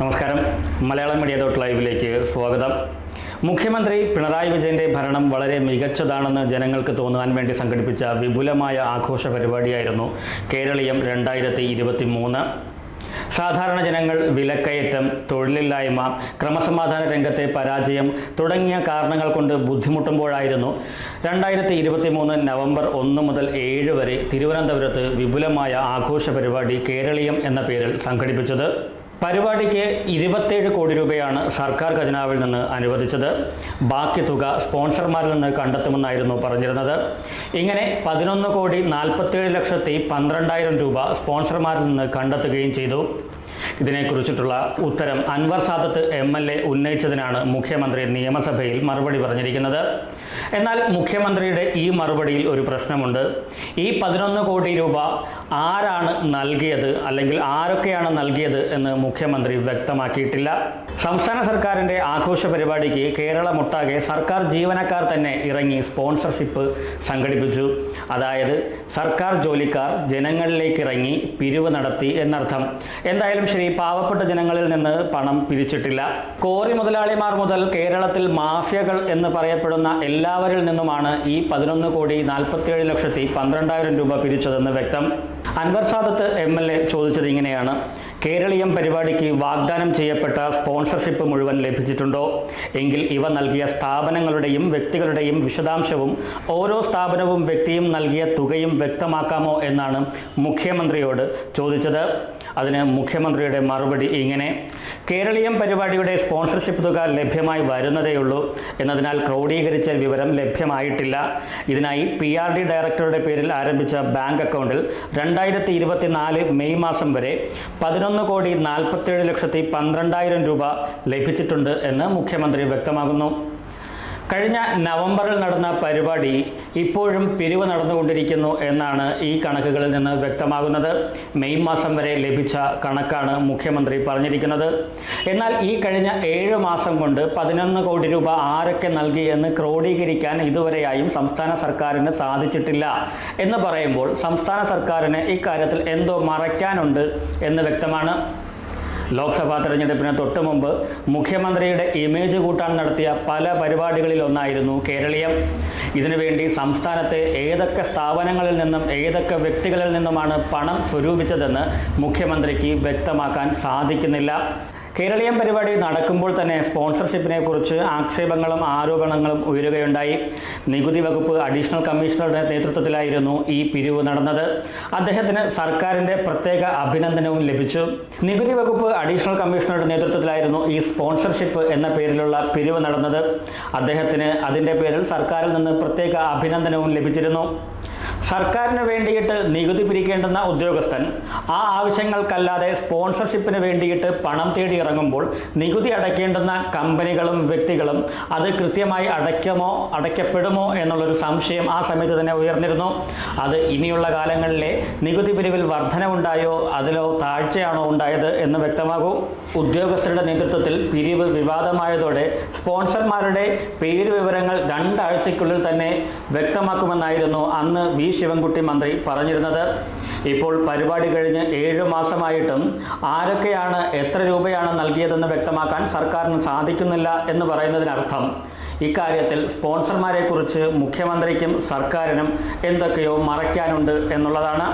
നമസ്കാരം. Malayalam media dot ലൈവിലേക്ക് സ്വാഗതം. മുഖ്യമന്ത്രി പിണറായി വിജയന്റെ ഭരണം വളരെ മികച്ചതാണെന്ന് ജനങ്ങൾക്ക് തോന്നുവാൻ വേണ്ടി സംഘടിപ്പിച്ച വിപുലമായ ആഘോഷ പരിപാടിയായിരുന്നു കേരളീയം രണ്ടായിരത്തി ഇരുപത്തി മൂന്ന് സാധാരണ ജനങ്ങൾ വിലക്കയറ്റം തൊഴിലില്ലായ്മ ക്രമസമാധാന രംഗത്തെ പരാജയം തുടങ്ങിയ കാരണങ്ങൾ കൊണ്ട് ബുദ്ധിമുട്ടുമ്പോഴായിരുന്നു രണ്ടായിരത്തി ഇരുപത്തി മൂന്ന് നവംബർ ഒന്ന് മുതൽ ഏഴ് വരെ തിരുവനന്തപുരത്ത് വിപുലമായ ആഘോഷ പരിപാടി കേരളീയം എന്ന പേരിൽ സംഘടിപ്പിച്ചത്. പരിപാടിക്ക് ഇരുപത്തേഴ് കോടി രൂപയാണ് സർക്കാർ ഖജനാവിൽ നിന്ന് അനുവദിച്ചത്. ബാക്കി തുക സ്പോൺസർമാരിൽ നിന്ന് കണ്ടെത്തുമെന്നായിരുന്നു പറഞ്ഞിരുന്നത്. ഇങ്ങനെ പതിനൊന്ന് കോടി നാൽപ്പത്തേഴ് ലക്ഷത്തി പന്ത്രണ്ടായിരം രൂപ സ്പോൺസർമാരിൽ നിന്ന് കണ്ടെത്തുകയും ചെയ്തു. ഇതിനെക്കുറിച്ചിട്ടുള്ള ഉത്തരം Anwar Sadath M L A ഉന്നയിച്ചതിനാണ് മുഖ്യമന്ത്രി നിയമസഭയിൽ മറുപടി പറഞ്ഞിരിക്കുന്നത്. എന്നാൽ മുഖ്യമന്ത്രിയുടെ ഈ മറുപടിയിൽ ഒരു പ്രശ്നമുണ്ട്. ഈ പതിനൊന്ന് കോടി രൂപ ആരാണ് നൽകിയത് അല്ലെങ്കിൽ ആരൊക്കെയാണ് നൽകിയത് എന്ന് മുഖ്യമന്ത്രി വ്യക്തമാക്കിയിട്ടില്ല. സംസ്ഥാന സർക്കാരിന്റെ ആഘോഷ പരിപാടിക്ക് കേരളമൊട്ടാകെ സർക്കാർ ജീവനക്കാർ തന്നെ ഇറങ്ങി സ്പോൺസർഷിപ്പ് സംഘടിപ്പിച്ചു. അതായത് സർക്കാർ ജോലിക്കാർ ജനങ്ങളിലേക്ക് ഇറങ്ങി പിരിവ് നടത്തി എന്നർത്ഥം. എന്തായാലും ശരി പാവപ്പെട്ട ജനങ്ങളിൽ നിന്ന് പണം പിരിച്ചിട്ടില്ല. കോറി മുതലാളിമാർ മുതൽ കേരളത്തിൽ മാഫിയകൾ എന്ന് പറയപ്പെടുന്ന എല്ലാവരിൽ നിന്നുമാണ് ഈ പതിനൊന്ന് കോടി നാൽപ്പത്തിയേഴ് ലക്ഷത്തി പന്ത്രണ്ടായിരം രൂപ പിരിച്ചതെന്ന് വ്യക്തം. Anwar Sadath M L A ചോദിച്ചത് ഇങ്ങനെയാണ്. കേരളീയം പരിപാടിക്ക് വാഗ്ദാനം ചെയ്യപ്പെട്ട സ്പോൺസർഷിപ്പ് മുഴുവൻ ലഭിച്ചിട്ടുണ്ടോ? എങ്കിൽ ഇവ നൽകിയ സ്ഥാപനങ്ങളുടെയും വ്യക്തികളുടെയും വിശദാംശവും ഓരോ സ്ഥാപനവും വ്യക്തിയും നൽകിയ തുകയും വ്യക്തമാക്കാമോ എന്നാണ് മുഖ്യമന്ത്രിയോട് ചോദിച്ചത്. അതിന് മുഖ്യമന്ത്രിയുടെ മറുപടി ഇങ്ങനെ. കേരളീയം പരിപാടിയുടെ സ്പോൺസർഷിപ്പ് തുക ലഭ്യമായി വരുന്നതേയുള്ളൂ. എന്നതിനാൽ ക്രോഡീകരിച്ച വിവരം ലഭ്യമായിട്ടില്ല. ഇതിനായി പി ആർ ഡി ഡയറക്ടറുടെ പേരിൽ ആരംഭിച്ച ബാങ്ക് അക്കൗണ്ടിൽ രണ്ടായിരത്തി ഇരുപത്തിനാല് മെയ് മാസം വരെ പതിനൊന്ന് കോടി നാൽപ്പത്തേഴ് ലക്ഷത്തി പന്ത്രണ്ടായിരം രൂപ ലഭിച്ചിട്ടുണ്ട് എന്ന് മുഖ്യമന്ത്രി വ്യക്തമാകുന്നു കഴിഞ്ഞ നവംബറിൽ നടന്ന പരിപാടി ഇപ്പോഴും പിരിവ് നടന്നുകൊണ്ടിരിക്കുന്നു എന്നാണ് ഈ കണക്കുകളിൽ നിന്ന് വ്യക്തമാകുന്നത്. മെയ് മാസം വരെ ലഭിച്ച കണക്കാണ് മുഖ്യമന്ത്രി പറഞ്ഞിരിക്കുന്നത്. എന്നാൽ ഈ കഴിഞ്ഞ ഏഴ് മാസം കൊണ്ട് പതിനൊന്ന് കോടി രൂപ ആരൊക്കെ നൽകി എന്ന് ക്രോഡീകരിക്കാൻ ഇതുവരെയായും സംസ്ഥാന സർക്കാരിന് സാധിച്ചിട്ടില്ല എന്ന് പറയുമ്പോൾ സംസ്ഥാന സർക്കാരിന് ഇക്കാര്യത്തിൽ എന്തോ മറയ്ക്കാനുണ്ട് എന്ന് വ്യക്തമാണ്. ലോക്സഭാ തെരഞ്ഞെടുപ്പിന് തൊട്ടു മുമ്പ് മുഖ്യമന്ത്രിയുടെ ഇമേജ് കൂട്ടാൻ നടത്തിയ പല പരിപാടികളിൽ ഒന്നായിരുന്നു കേരളീയം. ഇതിനുവേണ്ടി സംസ്ഥാനത്തെ ഏതൊക്കെ സ്ഥാപനങ്ങളിൽ നിന്നും ഏതൊക്കെ വ്യക്തികളിൽ നിന്നുമാണ് പണം സ്വരൂപിച്ചതെന്ന് മുഖ്യമന്ത്രിക്ക് വ്യക്തമാക്കാൻ സാധിക്കുന്നില്ല. കേരളീയം പരിപാടി നടക്കുമ്പോൾ തന്നെ സ്പോൺസർഷിപ്പിനെ കുറിച്ച് ആക്ഷേപങ്ങളും ആരോപണങ്ങളും ഉയരുകയുണ്ടായി. നികുതി വകുപ്പ് അഡീഷണൽ കമ്മീഷണറുടെ നേതൃത്വത്തിലായിരുന്നു ഈ പിരിവ് നടന്നത്. അദ്ദേഹത്തിന് സർക്കാരിന്റെ പ്രത്യേക അഭിനന്ദനവും ലഭിച്ചു. നികുതി വകുപ്പ് അഡീഷണൽ കമ്മീഷണറുടെ നേതൃത്വത്തിലായിരുന്നു ഈ സ്പോൺസർഷിപ്പ് എന്ന പേരിലുള്ള പിരിവ് നടന്നത്. അദ്ദേഹത്തിന് അതിന്റെ പേരിൽ സർക്കാരിൽ നിന്ന് പ്രത്യേക അഭിനന്ദനവും ലഭിച്ചിരുന്നു. സർക്കാരിന് വേണ്ടിയിട്ട് നികുതി പിരിക്കേണ്ടുന്ന ഉദ്യോഗസ്ഥൻ ആ ആവശ്യങ്ങൾക്കല്ലാതെ സ്പോൺസർഷിപ്പിന് വേണ്ടിയിട്ട് പണം തേടി ഇറങ്ങുമ്പോൾ നികുതി അടയ്ക്കേണ്ടുന്ന കമ്പനികളും വ്യക്തികളും അത് കൃത്യമായി അടയ്ക്കുമോ അടയ്ക്കപ്പെടുമോ എന്നുള്ളൊരു സംശയം ആ സമയത്ത് തന്നെ ഉയർന്നിരുന്നു. അത് ഇനിയുള്ള കാലങ്ങളിലെ നികുതി പിരിവിൽ വർധനവുണ്ടായോ അതിലോ താഴ്ചയാണോ ഉണ്ടായത് എന്ന് വ്യക്തമാകും. ഉദ്യോഗസ്ഥരുടെ നേതൃത്വത്തിൽ പിരിവ് വിവാദമായതോടെ സ്പോൺസർമാരുടെ പേര് വിവരങ്ങൾ രണ്ടാഴ്ചയ്ക്കുള്ളിൽ തന്നെ വ്യക്തമാക്കുമെന്നായിരുന്നു അന്ന് വി. ശിവൻകുട്ടി മന്ത്രി പറഞ്ഞിരുന്നത്. ഇപ്പോൾ പരിപാടി കഴിഞ്ഞ് ഏഴ് മാസമായിട്ടും ആരൊക്കെയാണ് എത്ര രൂപയാണ് നൽകിയതെന്ന് വ്യക്തമാക്കാൻ സർക്കാരിന് സാധിക്കുന്നില്ല എന്ന് പറയുന്നതിനർത്ഥം ഇക്കാര്യത്തിൽ സ്പോൺസർമാരെക്കുറിച്ച് മുഖ്യമന്ത്രിക്കും സർക്കാരിനും എന്തൊക്കെയോ മറയ്ക്കാനുണ്ട് എന്നുള്ളതാണ്.